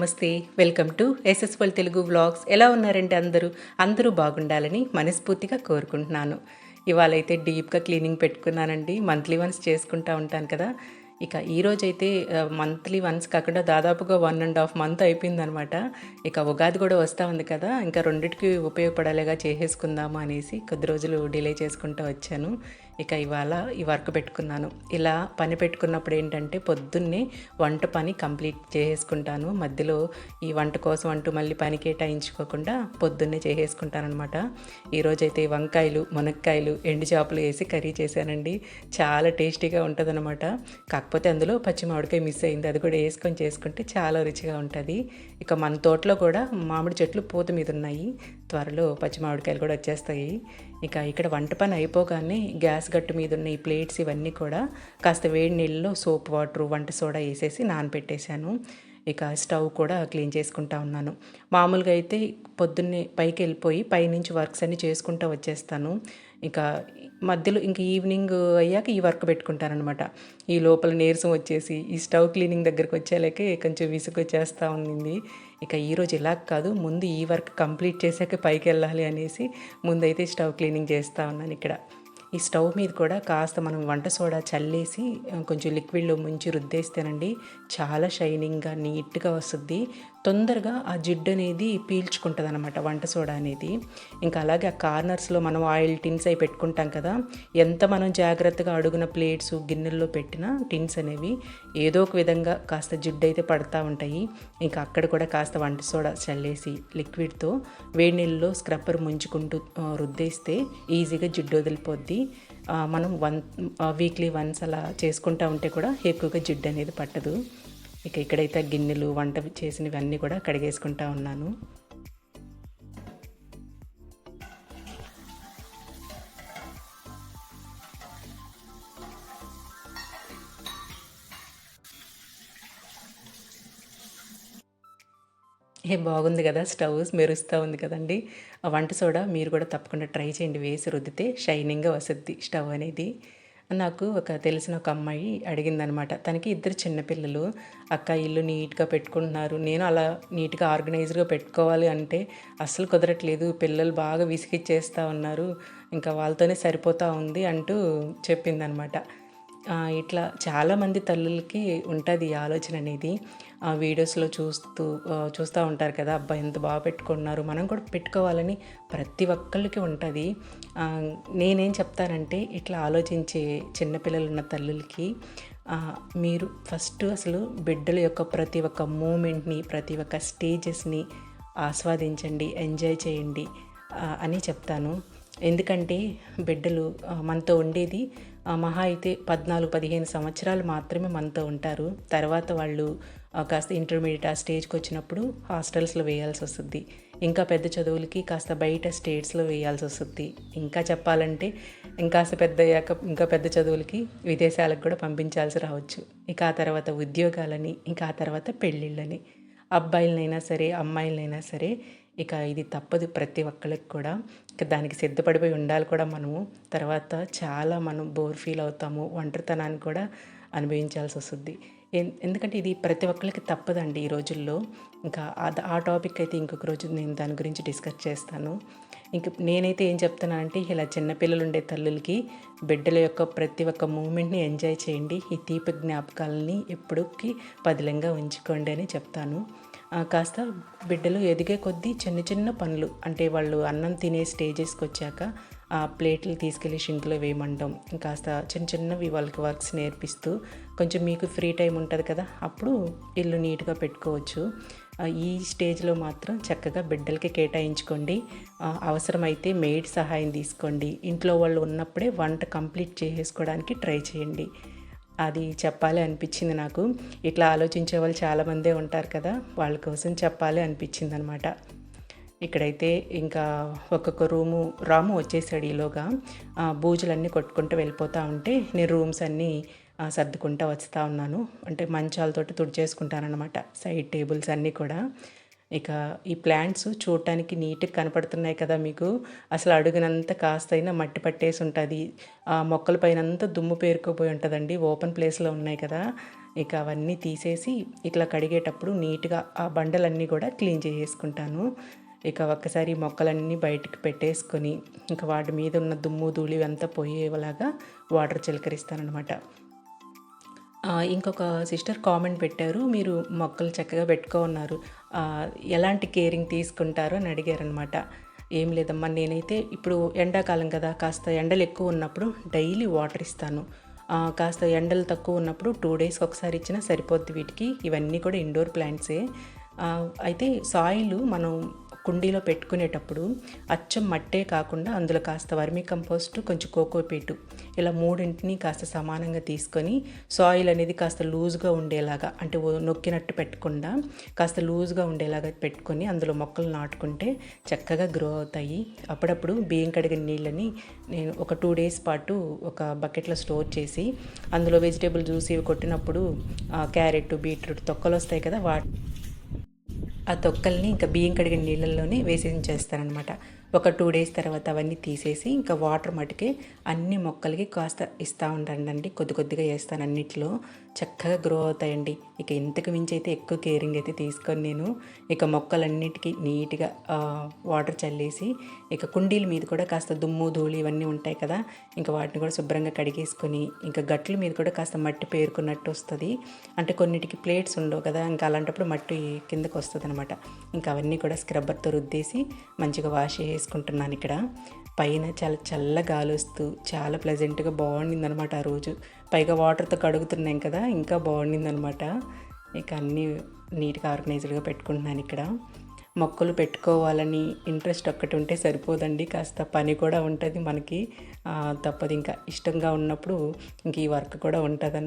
నమస్తే. Welcome to S S V L Telugu vlogs. ఎలా ఉన్నారంటే అందరూ? అందరూ బాగుండాలని మనస్ఫూర్తిగా కోరుకుంటున్నాను. ఇవాళ అయితే డీప్గా క్లీనింగ్ పెట్టుకున్నానండి. మంత్లీ వన్స్ చేసుకుంటా ఉంటాను కదా. ఇక ఈరోజు అయితే మంత్లీ వన్స్ కాకుండా దాదాపుగా వన్ అండ్ హాఫ్ మంత్ అయిపోయిందనమాట. ఇక ఉగాది కూడా వస్తూ ఉంది కదా. ఇంకా రెండిటికి ఉపయోగపడేలాగా చేసేసుకుందాము అనేసి కొద్ది రోజులు డిలే చేసుకుంటూ వచ్చాను. ఇక ఇవాళ ఈ వర్క్ పెట్టుకున్నాను. ఇలా పని పెట్టుకున్నప్పుడు ఏంటంటే పొద్దున్నే వంట పని కంప్లీట్ చేసేసుకుంటాను. మధ్యలో ఈ వంట కోసం అంటూ మళ్ళీ పని కేటాయించుకోకుండా పొద్దున్నే చేసేసుకుంటానమాట ఈరోజైతే వంకాయలు మునక్కాయలు ఎండు చేపలు వేసి కర్రీ చేశానండి. చాలా టేస్టీగా ఉంటుందన్నమాట. కాకపోతే అందులో పచ్చి మామిడికాయ మిస్ అయింది. అది కూడా వేసుకొని చేసుకుంటే చాలా రుచిగా ఉంటుంది. ఇక మన తోటలో కూడా మామిడి చెట్లు పూత మీద ఉన్నాయి. త్వరలో పచ్చిమామిడికాయలు కూడా వచ్చేస్తాయి. ఇక ఇక్కడ వంట పని అయిపోగానే గ్యాస్ గట్టు మీద ఉన్న ఈ ప్లేట్స్ ఇవన్నీ కూడా కాస్త వేడి నీళ్ళలో సోప్ వాటర్ వంట సోడా వేసేసి నానబెట్టేశాను. ఇక స్టవ్ కూడా క్లీన్ చేసుకుంటా ఉన్నాను. మామూలుగా అయితే పొద్దున్నే పైకి వెళ్ళిపోయి పైనుంచి వర్క్స్ అన్నీ చేసుకుంటూ వచ్చేస్తాను. ఇక మధ్యలో ఇంక ఈవినింగ్ అయ్యాక ఈ వర్క్ పెట్టుకుంటారనమాట ఈ లోపల నీరసం వచ్చేసి ఈ స్టవ్ క్లీనింగ్ దగ్గరకు వచ్చేలాకే కొంచెం విసుగు వచ్చేస్తూ ఉంది ఇక ఈరోజు ఇలా కాదు ముందు ఈ వర్క్ కంప్లీట్ చేశాక పైకి వెళ్ళాలి అనేసి ముందైతే స్టవ్ క్లీనింగ్ చేస్తూ ఉన్నాను ఇక్కడ. ఈ స్టవ్ మీద కూడా కాస్త మనం వంట సోడా చల్లేసి కొంచెం లిక్విడ్లో ముంచి రుద్దేస్తేనండి చాలా షైనింగ్గా నీట్గా వస్తుంది. తొందరగా ఆ జిడ్డు అనేది పీల్చుకుంటుంది అనమాట వంట సోడా అనేది. ఇంకా అలాగే ఆ కార్నర్స్లో మనం ఆయిల్ టిన్స్ అవి పెట్టుకుంటాం కదా ఎంత మనం జాగ్రత్తగా అడుగున ప్లేట్స్ గిన్నెల్లో పెట్టినా టిన్స్ అనేవి ఏదో ఒక విధంగా కాస్త జిడ్డు అయితే పడతా ఉంటాయి. ఇంకా అక్కడ కూడా కాస్త వంట సోడా చల్లేసి లిక్విడ్తో వేడి నీళ్ళలో స్క్రబ్బర్ ముంచుకుంటూ రుద్దేస్తే ఈజీగా జిడ్డు వదిలిపోద్ది. మనం వన్ వీక్లీ వన్స్ అలా చేసుకుంటూ ఉంటే కూడా ఎక్కువగా జిడ్డు అనేది పట్టదు. ఇక ఇక్కడైతే గిన్నెలు వంట చేసినవి అన్నీ కూడా కడిగేసుకుంటా ఉన్నాను. ఏ బాగుంది కదా స్టవ్ మెరుస్తూ ఉంది కదండి. ఆ వంట సోడా మీరు కూడా తప్పకుండా ట్రై చేయండి. వేసి రుద్దితే షైనింగ్గా వస్తుంది స్టవ్ అనేది. నాకు ఒక తెలిసిన ఒక అమ్మాయి అడిగిందనమాట. తనకి ఇద్దరు చిన్నపిల్లలు అక్క ఇల్లు నీట్గా పెట్టుకుంటున్నారు. నేను అలా నీట్గా ఆర్గనైజ్గా పెట్టుకోవాలి అంటే అస్సలు కుదరట్లేదు. పిల్లలు బాగా విసిగిచ్చేస్తూ ఉన్నారు. ఇంకా వాళ్ళతోనే సరిపోతూ ఉంది అంటూ చెప్పిందనమాట. ఇట్లా చాలామంది తల్లులకి ఉంటుంది ఈ ఆలోచన అనేది. ఆ వీడియోస్లో చూస్తూ చూస్తూ ఉంటారు కదా అబ్బాయి ఎంత బాగా పెట్టుకున్నారు మనం కూడా పెట్టుకోవాలని ప్రతి ఒక్కళ్ళకి ఉంటుంది. నేనేం చెప్తానంటే ఇట్లా ఆలోచించే చిన్నపిల్లలు ఉన్న తల్లులకి మీరు ఫస్ట్ అసలు బిడ్డల యొక్క ప్రతి ఒక్క మూమెంట్ని ప్రతి ఒక్క స్టేజెస్ని ఆస్వాదించండి ఎంజాయ్ చేయండి అని చెప్తాను. ఎందుకంటే బిడ్డలు మనతో ఉండేది మహా అయితే పద్నాలుగు పదిహేను సంవత్సరాలు మాత్రమే మనతో ఉంటారు. తర్వాత వాళ్ళు కాస్త ఇంటర్మీడియట్ ఆ స్టేజ్కి వచ్చినప్పుడు హాస్టల్స్లో వేయాల్సి వస్తుంది. ఇంకా పెద్ద చదువులకి కాస్త బయట స్టేట్స్లో వేయాల్సి వస్తుంది. ఇంకా చెప్పాలంటే ఇంకాస్త పెద్ద అయ్యాక ఇంకా పెద్ద చదువులకి విదేశాలకు కూడా పంపించాల్సి రావచ్చు. ఇక ఆ తర్వాత ఉద్యోగాలని ఇంకా ఆ తర్వాత పెళ్ళిళ్ళని. అబ్బాయిలనైనా సరే అమ్మాయిలనైనా సరే ఇక ఇది తప్పదు ప్రతి ఒక్కరికి కూడా. ఇక దానికి సిద్ధపడిపోయి ఉండాలి కూడా మనము. తర్వాత చాలా మనం బోర్ ఫీల్ అవుతాము. ఒంటరితనాన్ని కూడా అనుభవించాల్సి వస్తుంది. ఎందుకంటే ఇది ప్రతి ఒక్కరికి తప్పదండి ఈ రోజుల్లో. ఇంకా ఆ టాపిక్ అయితే ఇంకొక రోజు నేను దాని గురించి డిస్కస్ చేస్తాను. ఇంక నేనైతే ఏం చెప్తున్నానంటే ఇలా చిన్నపిల్లలు ఉండే తల్లులకి బిడ్డల యొక్క ప్రతి ఒక్క మూమెంట్ని ఎంజాయ్ చేయండి. ఈ తీపి జ్ఞాపకాలని ఎప్పుడుకి పదిలంగా ఉంచుకోండి అని చెప్తాను. కాస్త బిడ్డలు ఎదిగే కొద్దీ చిన్న చిన్న పనులు అంటే వాళ్ళు అన్నం తినే స్టేజెస్కి వచ్చాక ఆ ప్లేట్లు తీసుకెళ్ళి షింక్లో వేయమంటాం. కాస్త చిన్న చిన్నవి వాళ్ళకి వర్క్స్ నేర్పిస్తూ కొంచెం మీకు ఫ్రీ టైం ఉంటుంది కదా అప్పుడు ఇల్లు నీట్గా పెట్టుకోవచ్చు. ఈ స్టేజ్లో మాత్రం చక్కగా బిడ్డలకి కేటాయించుకోండి. అవసరమైతే మెయిడ్ సహాయం తీసుకోండి. ఇంట్లో వాళ్ళు ఉన్నప్పుడే వంట కంప్లీట్ చేసేసుకోవడానికి ట్రై చేయండి. అది చెప్పాలి అనిపించింది నాకు. ఇట్లా ఆలోచించే వాళ్ళు చాలామందే ఉంటారు కదా వాళ్ళ కోసం చెప్పాలి అనిపించింది అనమాట ఇక్కడైతే ఇంకా ఒక్కొక్క రూము రాము వచ్చేసాడు ఈలోగా. బూజులన్నీ కొట్టుకుంటూ వెళ్ళిపోతూ ఉంటే నేను రూమ్స్ అన్నీ సర్దుకుంటూ వస్తూ ఉన్నాను. అంటే మంచాలతోటి తుడిచేసుకుంటానమాట సైడ్ టేబుల్స్ అన్నీ కూడా. ఇక ఈ ప్లాంట్స్ చూడటానికి నీట్గా కనపడుతున్నాయి కదా మీకు. అసలు అడుగునంత కాస్తైనా మట్టి పట్టేసి ఉంటుంది. ఆ మొక్కల పైన అంతా దుమ్ము పేరుకుపోయి ఉంటుందండి. ఓపెన్ ప్లేస్లో ఉన్నాయి కదా. ఇక అవన్నీ తీసేసి ఇట్లా కడిగేటప్పుడు నీట్గా ఆ బండలన్నీ కూడా క్లీన్ చేసేసుకుంటాను. ఇక ఒక్కసారి మొక్కలన్నీ బయటకు పెట్టేసుకొని ఇంకా వాటి మీద ఉన్న దుమ్ము ధూళి అంతా పోయేలాగా వాటర్ చిలకరిస్తానమాట ఇంకొక సిస్టర్ కామెంట్ పెట్టారు. మీరు మొక్కలు చక్కగా పెట్టుకో ఉన్నారు ఎలాంటి కేరింగ్ తీసుకుంటారో అని అడిగారనమాట ఏం లేదమ్మా నేనైతే ఇప్పుడు ఎండాకాలం కదా కాస్త ఎండలు ఎక్కువ ఉన్నప్పుడు డైలీ వాటర్ ఇస్తాను. కాస్త ఎండలు తక్కువ ఉన్నప్పుడు టూ డేస్కి ఒకసారి ఇచ్చినా సరిపోద్ది వీటికి. ఇవన్నీ కూడా ఇండోర్ ప్లాంట్సే. అయితే సాయిల్ మనం కుండీలో పెట్టుకునేటప్పుడు అచ్చం మట్టే కాకుండా అందులో కాస్త వర్మీ కంపోస్ట్ కొంచెం కోకోపీటు ఇలా మూడింటిని కాస్త సమానంగా తీసుకొని సాయిల్ అనేది కాస్త లూజ్గా ఉండేలాగా అంటే నొక్కినట్టు పెట్టకుండా కాస్త లూజ్గా ఉండేలాగా పెట్టుకొని అందులో మొక్కలు నాటుకుంటే చక్కగా గ్రో అవుతాయి. అప్పుడప్పుడు బియ్యం కడిగిన నీళ్ళని నేను ఒక టూ డేస్ పాటు ఒక బకెట్లో స్టోర్ చేసి అందులో వెజిటేబుల్ జ్యూస్ ఇవి కొట్టినప్పుడు క్యారెట్ బీట్రూట్ తొక్కలు వస్తాయి కదా వాటి ఆ తొక్కల్ని ఇంకా బియ్యం కడిగిన నీళ్ళల్లోనే వేసేసేస్తారనమాట ఒక టూ డేస్ తర్వాత అవన్నీ తీసేసి ఇంకా వాటర్ మటుకే అన్ని మొక్కలకి కాస్త ఇస్తూ ఉంటానండి కొద్ది కొద్దిగా వేస్తాను అన్నిట్లో. చక్కగా గ్రో అవుతాయండి. ఇక ఇంతకు మించి అయితే ఎక్కువ కేరింగ్ అయితే తీసుకొని నేను. ఇక మొక్కలన్నిటికీ నీట్గా వాటర్ చల్లేసి ఇక కుండీల మీద కూడా కాస్త దుమ్ము ధూళి ఇవన్నీ ఉంటాయి కదా. ఇంకా వాటిని కూడా శుభ్రంగా కడిగేసుకొని ఇంకా గట్ల మీద కూడా కాస్త మట్టి పేరుకున్నట్టు వస్తుంది. అంటే కొన్నిటికి ప్లేట్స్ ఉండవు కదా. ఇంకా అలాంటప్పుడు మట్టి కిందకు వస్తుంది అనమాట ఇంకా అవన్నీ కూడా స్క్రబ్బర్తో రుద్దేసి మంచిగా వాష్ చేసుకుంటున్నాను ఇక్కడ. పైన చాలా చల్ల గాలి వస్తూ చాలా ప్లెజెంట్గా బాగుండింది అనమాట ఆ రోజు. పైగా వాటర్తో కడుగుతున్నాం కదా ఇంకా బాగుండిందనమాట ఇక అన్నీ నీట్గా ఆర్గనైజ్డ్గా పెట్టుకుంటున్నాను ఇక్కడ. మొక్కలు పెట్టుకోవాలని ఇంట్రెస్ట్ ఒక్కటి ఉంటే సరిపోదండి. కాస్త పని కూడా ఉంటుంది మనకి. తప్పదు. ఇంకా ఇష్టంగా ఉన్నప్పుడు ఇంక ఈ వర్క్ కూడా ఉంటుంది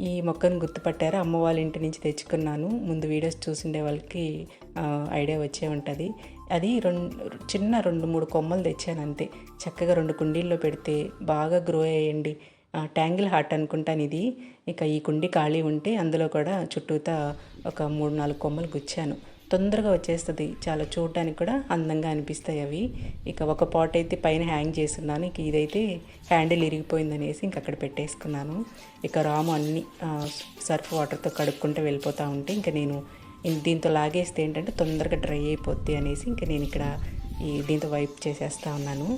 ఈ మొక్కను గుర్తుపట్టారా? అమ్మ వాళ్ళ ఇంటి నుంచి తెచ్చుకున్నాను. ముందు వీడియోస్ చూసిండే వాళ్ళకి ఐడియా వచ్చే ఉంటుంది. అది రెండు చిన్న రెండు మూడు కొమ్మలు తెచ్చాను అంతే. చక్కగా రెండు కుండీల్లో పెడితే బాగా గ్రో అయ్యండి. ట్యాంగిల్ హార్ట్ అనుకుంటాను ఇది. ఇక ఈ కుండి ఖాళీ ఉంటే అందులో కూడా చుట్టూతా ఒక మూడు నాలుగు కొమ్మలు గుచ్చాను. తొందరగా వచ్చేస్తుంది. చాలా చూడటానికి కూడా అందంగా అనిపిస్తాయి అవి. ఇక ఒక పాట్ అయితే పైన హ్యాంగ్ చేస్తున్నాను. ఇక ఇదైతే హ్యాండిల్ ఇరిగిపోయిందనేసి ఇంక అక్కడ పెట్టేసుకున్నాను. ఇక రాము అన్ని సర్ఫ్ వాటర్తో కడుక్కుంటూ వెళ్ళిపోతూ ఉంటే ఇంకా నేను దీంతో లాగేస్తే ఏంటంటే తొందరగా డ్రై అయిపోద్ది అనేసి ఇంకా నేను ఇక్కడ ఈ దీంతో వైప్ చేసేస్తా ఉన్నాను.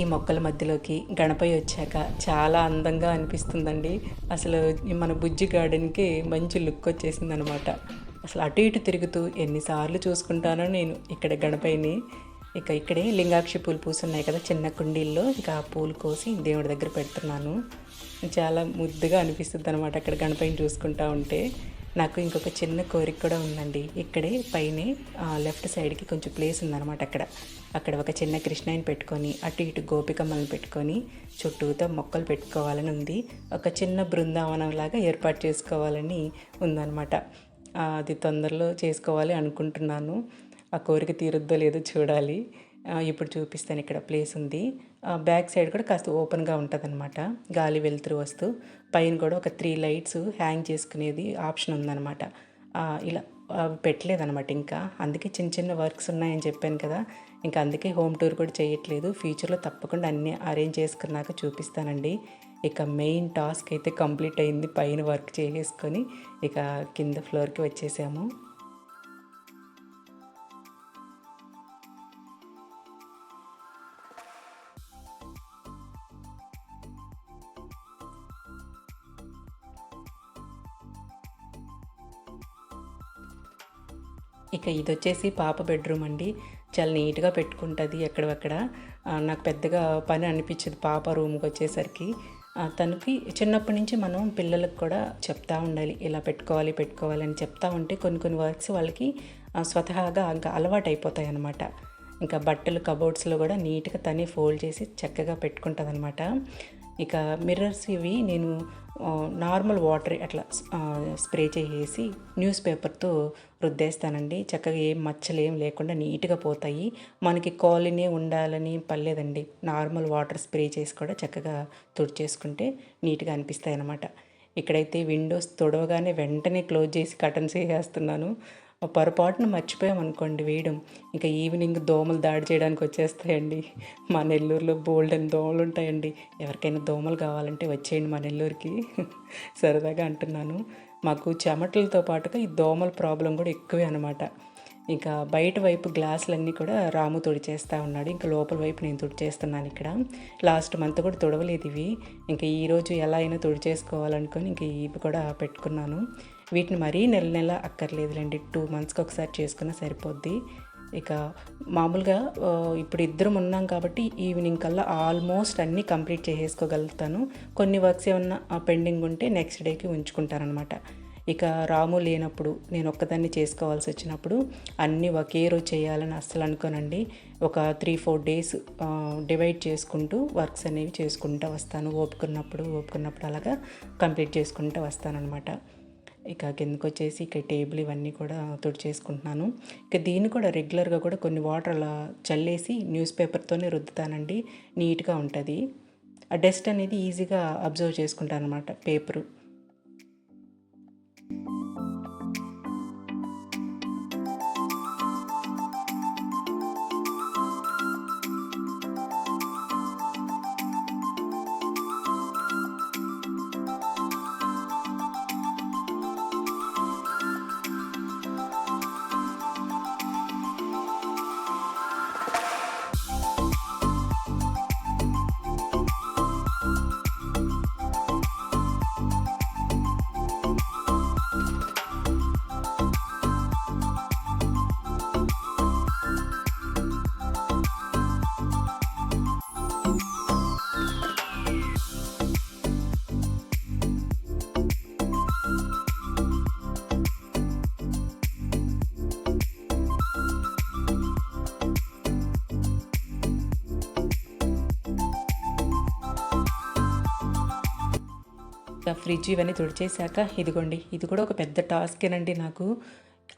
ఈ మొక్కల మధ్యలోకి గణపతి వచ్చాక చాలా అందంగా అనిపిస్తుందండి. అసలు మన బుజ్జి గార్డెన్కి మంచి లుక్ వచ్చేసింది అనమాట అసలు అటు ఇటు తిరుగుతూ ఎన్నిసార్లు చూసుకుంటానో నేను ఇక్కడ గణపతిని ఇక ఇక్కడే లింగాక్షి పూలు పూసున్నాయి కదా చిన్న కుండీల్లో. ఇక ఆ పూలు కోసి దేవుడి దగ్గర పెడుతున్నాను. చాలా ముద్దుగా అనిపిస్తుంది అనమాట అక్కడ గణపతిని చూసుకుంటా ఉంటే. నాకు ఇంకొక చిన్న కోరిక కూడా ఉందండి. ఇక్కడే పైనే లెఫ్ట్ సైడ్కి కొంచెం ప్లేస్ ఉందన్నమాట అక్కడ. అక్కడ ఒక చిన్న కృష్ణాయిని పెట్టుకొని అటు ఇటు గోపికమ్మలను పెట్టుకొని చుట్టూతో మొక్కలు పెట్టుకోవాలని ఉంది. ఒక చిన్న బృందావనం లాగా ఏర్పాటు చేసుకోవాలని ఉందన్నమాట. అది తొందరలో చేసుకోవాలి అనుకుంటున్నాను. ఆ కోరిక తీరుద్దో లేదో చూడాలి. ఇప్పుడు చూపిస్తాను ఇక్కడ ప్లేస్ ఉంది. బ్యాక్ సైడ్ కూడా కాస్త ఓపెన్గా ఉంటుంది అనమాట గాలి వెలుతురు వస్తూ పైన కూడా ఒక త్రీ లైట్స్ హ్యాంగ్ చేసుకునేది ఆప్షన్ ఉందన్నమాట. ఇలా పెట్టలేదన్నమాట ఇంకా. అందుకే చిన్న చిన్న వర్క్స్ ఉన్నాయని చెప్పాను కదా. ఇంకా అందుకే హోమ్ టూర్ కూడా చేయట్లేదు. ఫ్యూచర్లో తప్పకుండా అన్నీ అరేంజ్ చేసుకున్నాక చూపిస్తానండి. ఇక మెయిన్ టాస్క్ అయితే కంప్లీట్ అయింది. పైన వర్క్ చేసేసుకొని ఇక కింద ఫ్లోర్కి వచ్చేసాము. ఇక ఇది వచ్చేసి పాప బెడ్రూమ్ అండి. చాలా నీట్గా పెట్టుకుంటుంది ఎక్కడక్కడ నాకు పెద్దగా పని అనిపించదు పాప రూమ్కి వచ్చేసరికి. తనకి చిన్నప్పటి నుంచి మనం పిల్లలకు కూడా చెప్తా ఉండాలి. ఇలా పెట్టుకోవాలి పెట్టుకోవాలి అని చెప్తా ఉంటే కొన్ని కొన్ని వర్క్స్ వాళ్ళకి స్వతహాగా ఇంకా అలవాటు అయిపోతాయి అన్నమాట ఇంకా బట్టలు కబోర్డ్స్లో కూడా నీట్గా తనే ఫోల్డ్ చేసి చక్కగా పెట్టుకుంటుంది అనమాట ఇక మిర్రర్స్ ఇవి నేను నార్మల్ వాటర్ అట్లా స్ప్రే చేసేసి న్యూస్ పేపర్తో రుద్దేస్తానండి. చక్కగా ఏం మచ్చలు ఏం లేకుండా నీట్గా పోతాయి. మనకి కాలనీ ఉండాలని పర్లేదండి. నార్మల్ వాటర్ స్ప్రే చేసి కూడా చక్కగా తుడిచేసుకుంటే నీట్గా అనిపిస్తాయి అన్నమాట ఇక్కడైతే విండోస్ తొడవగానే వెంటనే క్లోజ్ చేసి కటన్స్ వేసేస్తున్నాను. పొరపాటున మర్చిపోయాం అనుకోండి వేయడం ఇంకా ఈవినింగ్ దోమలు దాడి చేయడానికి వచ్చేస్తాయండి. మా నెల్లూరులో బోల్డ్ అని దోమలు ఉంటాయండి. ఎవరికైనా దోమలు కావాలంటే వచ్చేయండి మా నెల్లూరుకి. సరదాగా అంటున్నాను. మాకు చెమటలతో పాటుగా ఈ దోమల ప్రాబ్లం కూడా ఎక్కువే అనమాట ఇంకా బయట వైపు గ్లాసులన్నీ కూడా రాము తుడిచేస్తూ ఉన్నాడు. ఇంకా లోపల వైపు నేను తుడిచేస్తున్నాను ఇక్కడ. లాస్ట్ మంత్ కూడా తుడవలేదు ఇవి. ఇంకా ఈరోజు ఎలా అయినా తుడిచేసుకోవాలనుకొని ఇంక ఇవి కూడా పెట్టుకున్నాను. వీటిని మరీ నెల నెల అక్కర్లేదులేండి. టూ మంత్స్కి ఒకసారి చేసుకున్నా సరిపోద్ది. ఇక మామూలుగా ఇప్పుడు ఇద్దరం ఉన్నాం కాబట్టి ఈవినింగ్ కల్లా ఆల్మోస్ట్ అన్నీ కంప్లీట్ చేసేసుకోగలుగుతాను. కొన్ని వర్క్స్ ఏమన్నా పెండింగ్ ఉంటే నెక్స్ట్ డేకి ఉంచుకుంటానమాట ఇక రాము లేనప్పుడు నేను ఒక్కదాన్ని చేసుకోవాల్సి వచ్చినప్పుడు అన్నీ ఒకే రోజు చేయాలని అస్సలు అనుకోనండి. ఒక త్రీ ఫోర్ డేస్ డివైడ్ చేసుకుంటూ వర్క్స్ అనేవి చేసుకుంటూ వస్తాను. ఓపుకున్నప్పుడు ఓపుకున్నప్పుడు అలాగా కంప్లీట్ చేసుకుంటూ వస్తానన్నమాట. ఇక కిందకు వచ్చేసి ఇక టేబుల్ ఇవన్నీ కూడా తుడిచేసుకుంటున్నాను. ఇక దీన్ని కూడా రెగ్యులర్గా కూడా కొన్ని వాటర్ అలా చల్లేసి న్యూస్ పేపర్తోనే రుద్దుతానండి. నీట్గా ఉంటుంది. ఆ డస్ట్ అనేది ఈజీగా అబ్జర్వ్ చేసుకుంటాను అనమాట పేపరు. ఫ్రిడ్జ్ ఇవన్నీ తుడిచేశాక ఇదిగోండి ఇది కూడా ఒక పెద్ద టాస్కేనండి నాకు.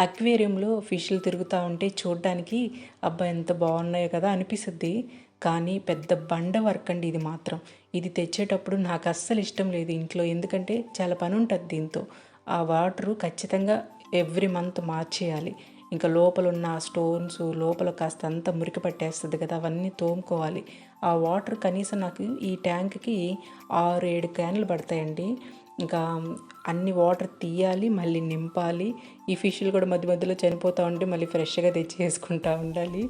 అక్వేరియంలో ఫిష్లు తిరుగుతూ ఉంటే చూడడానికి అబ్బా ఎంత బాగున్నాయో కదా అనిపిస్తుంది. కానీ పెద్ద బండ వర్క్ అండి ఇది మాత్రం. ఇది తెచ్చేటప్పుడు నాకు అస్సలు ఇష్టం లేదు ఇంట్లో. ఎందుకంటే చాలా పని ఉంటుంది దీంతో. ఆ వాటరు ఖచ్చితంగా ఎవ్రీ మంత్ మార్చేయాలి. ఇంకా లోపల ఉన్న స్టోన్స్ లోపల కాస్త అంతా మురికి పట్టేస్తుంది కదా అవన్నీ తోముకోవాలి. ఆ వాటర్ కనీసం నాకు ఈ ట్యాంక్కి ఆరు ఏడు క్యాన్లు పడతాయండి. ఇంకా అన్ని వాటర్ తీయాలి మళ్ళీ నింపాలి. ఈ ఫిష్లు కూడా మధ్య మధ్యలో చనిపోతూ ఉంటే మళ్ళీ ఫ్రెష్గా తెచ్చి వేసుకుంటూ ఉండాలి.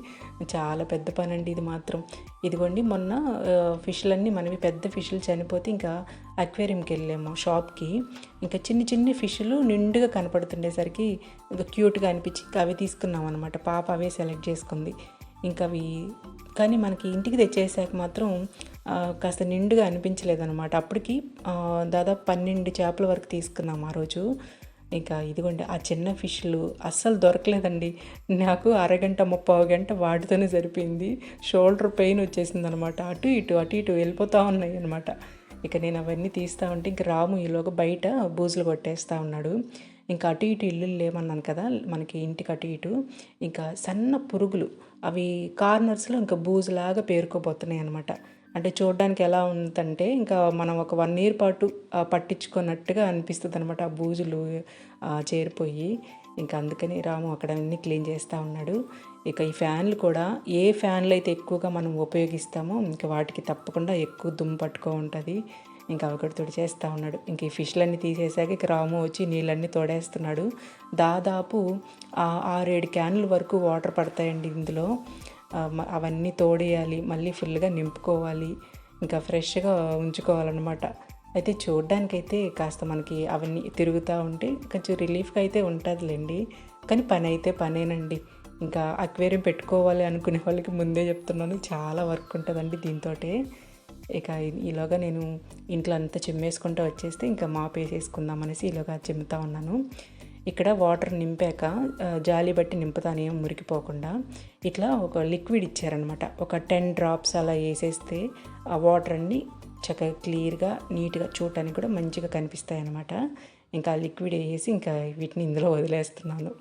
చాలా పెద్ద పని అండి ఇది మాత్రం. ఇదిగోండి మొన్న ఫిష్లన్నీ మనవి పెద్ద ఫిష్లు చనిపోతే ఇంకా అక్వేరియంకి వెళ్ళాము షాప్కి. ఇంకా చిన్ని చిన్ని ఫిష్లు నిండుగా కనపడుతుండేసరికి క్యూట్గా అనిపించి అవి తీసుకున్నాం అనమాట పాప అవే సెలెక్ట్ చేసుకుంది. ఇంకా అవి కానీ మనకి ఇంటికి తెచ్చేసాక మాత్రం కాస్త నిండుగా అనిపించలేదన్నమాట. అప్పటికి దాదాపు పన్నెండు చేపల వరకు తీసుకున్నాం ఆ రోజు. ఇంకా ఇదిగోండి ఆ చిన్న ఫిష్లు అస్సలు దొరకలేదండి. నాకు అరగంట ముప్పై గంట వాటితోనే సరిపోయింది. షోల్డర్ పెయిన్ వచ్చేసింది అనమాట అటు ఇటు అటు ఇటు వెళ్ళిపోతూ ఉన్నాయి అనమాట ఇక నేను అవన్నీ తీస్తూ ఉంటే ఇంక రాము ఈలోగా బయట బూజులు కొట్టేస్తూ ఉన్నాడు. ఇంకా అటు ఇటు ఇల్లు లేమన్నాను కదా మనకి ఇంటికి అటు ఇటు ఇంకా సన్న పురుగులు అవి కార్నర్స్లో ఇంకా బూజులాగా పేరుకోబోతున్నాయి అనమాట అంటే చూడడానికి ఎలా ఉందంటే ఇంకా మనం ఒక వన్ ఇయర్ పాటు పట్టించుకున్నట్టుగా అనిపిస్తుంది అనమాట ఆ బూజులు చేరిపోయి. ఇంకా అందుకని రాము అక్కడ అన్నీ క్లీన్ చేస్తూ ఉన్నాడు. ఇక ఈ ఫ్యాన్లు కూడా ఏ ఫ్యాన్లు అయితే ఎక్కువగా మనం ఉపయోగిస్తామో ఇంకా వాటికి తప్పకుండా ఎక్కువ దుమ్ము పట్టుకో ఉంటుంది ఇంకా అవి కూడా తుడిచేస్తూ ఉన్నాడు. ఇంక ఈ ఫిష్లన్నీ తీసేసాక ఇక రాము వచ్చి నీళ్ళన్నీ తోడేస్తున్నాడు. దాదాపు ఆరేడు క్యాన్ల వరకు వాటర్ పడతాయండి ఇందులో. అవన్నీ తోడేయాలి మళ్ళీ ఫుల్గా నింపుకోవాలి ఇంకా ఫ్రెష్గా ఉంచుకోవాలన్నమాట. అయితే చూడ్డానికైతే కాస్త మనకి అవన్నీ తిరుగుతూ ఉంటే కొంచెం రిలీఫ్గా అయితే ఉంటుందిలేండి. కానీ పని అయితే పనేనండి. ఇంకా అక్వేరియం పెట్టుకోవాలి అనుకునే వాళ్ళకి ముందే చెప్తున్నాను. చాలా వర్క్ ఉంటుందండి దీంతో ఇక ఈలోగా నేను ఇంట్లో అంతా చిమ్మేసుకుంటూ వచ్చేస్తే ఇంకా మాప్ వేసేసుకుందాం అనేసి ఈలోగా చిమ్ముతా ఉన్నాను. ఇక్కడ వాటర్ నింపాక జాలి బట్టి నింపుతానే మురికిపోకుండా ఇట్లా ఒక లిక్విడ్ ఇచ్చారనమాట. ఒక టెన్ డ్రాప్స్ అలా వేసేస్తే ఆ వాటర్ అన్నీ చక్కగా క్లియర్గా నీట్గా చూడటానికి కూడా మంచిగా కనిపిస్తాయి అనమాట ఇంకా లిక్విడ్ వేసి ఇంకా వీటిని ఇందులో వదిలేస్తున్నాను.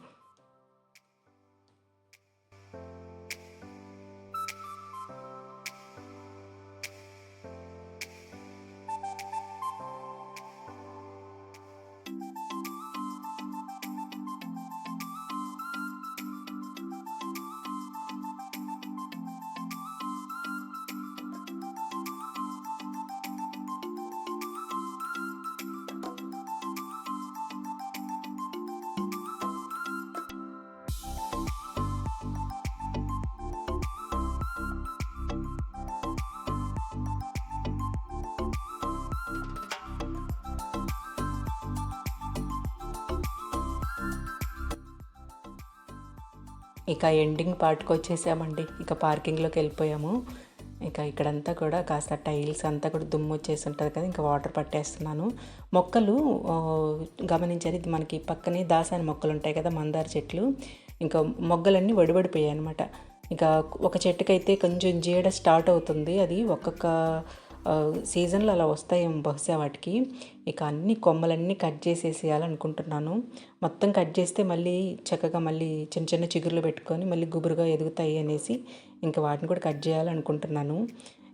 ఇక ఎండింగ్ పార్ట్కి వచ్చేసామండి. ఇక పార్కింగ్లోకి వెళ్ళిపోయాము. ఇక ఇక్కడంతా కూడా కాస్త టైల్స్ అంతా కూడా దుమ్ము వచ్చేసి ఉంటుంది కదా ఇంకా వాటర్ పట్టేస్తున్నాను. మొక్కలు గమనించారు ఇది మనకి పక్కనే దాసాని మొక్కలు ఉంటాయి కదా మందార చెట్లు. ఇంకా మొగ్గలన్నీ వడివడిపోయాయి అనమాట ఇంకా ఒక చెట్టుకైతే కొంచెం జీడ స్టార్ట్ అవుతుంది. అది ఒక్కొక్క సీజన్లో అలా వస్తాయేమో బహుశా వాటికి. ఇక అన్ని కొమ్మలన్నీ కట్ చేసేసేయాలనుకుంటున్నాను. మొత్తం కట్ చేస్తే మళ్ళీ చక్కగా మళ్ళీ చిన్న చిన్న చిగుర్లు పెట్టుకొని మళ్ళీ గుబురుగా ఎదుగుతాయి అనేసి ఇంకా వాటిని కూడా కట్ చేయాలనుకుంటున్నాను.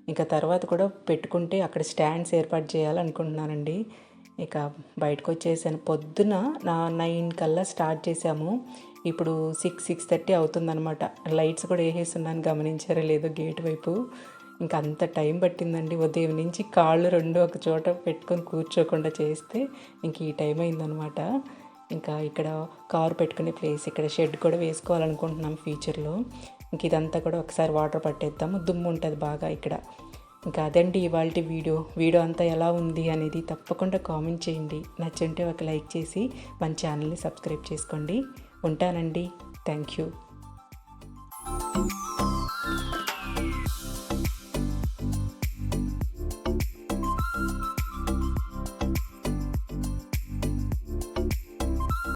ఇంకా తర్వాత కూడా పెట్టుకుంటే అక్కడ స్టాండ్స్ ఏర్పాటు చేయాలనుకుంటున్నానండి. ఇక బయటకు వచ్చేసాను. పొద్దున నా నైన్ కల్లా స్టార్ట్ చేసాము ఇప్పుడు సిక్స్ సిక్స్ థర్టీ అవుతుందన్నమాట. లైట్స్ కూడా వేసేస్తున్నాను. గమనించారో లేదో గేట్ వైపు. ఇంకా అంత టైం పట్టిందండి. ఉదయం నుంచి కాళ్ళు రెండు ఒక చోట పెట్టుకొని కూర్చోకుండా చేస్తే ఇంక ఈ టైం అయిందనమాట ఇంకా ఇక్కడ కారు పెట్టుకునే ప్లేస్ ఇక్కడ షెడ్ కూడా వేసుకోవాలనుకుంటున్నాం ఫ్యూచర్లో. ఇంక ఇదంతా కూడా ఒకసారి వాటర్ పట్టేద్దాము. దుమ్ము ఉంటుంది బాగా ఇక్కడ. ఇంకా అదండి ఇవాళ వీడియో. వీడియో అంతా ఎలా ఉంది అనేది తప్పకుండా కామెంట్ చేయండి. నచ్చుంటే ఒక లైక్ చేసి మన ఛానల్ని సబ్స్క్రైబ్ చేసుకోండి. ఉంటానండి. Thank you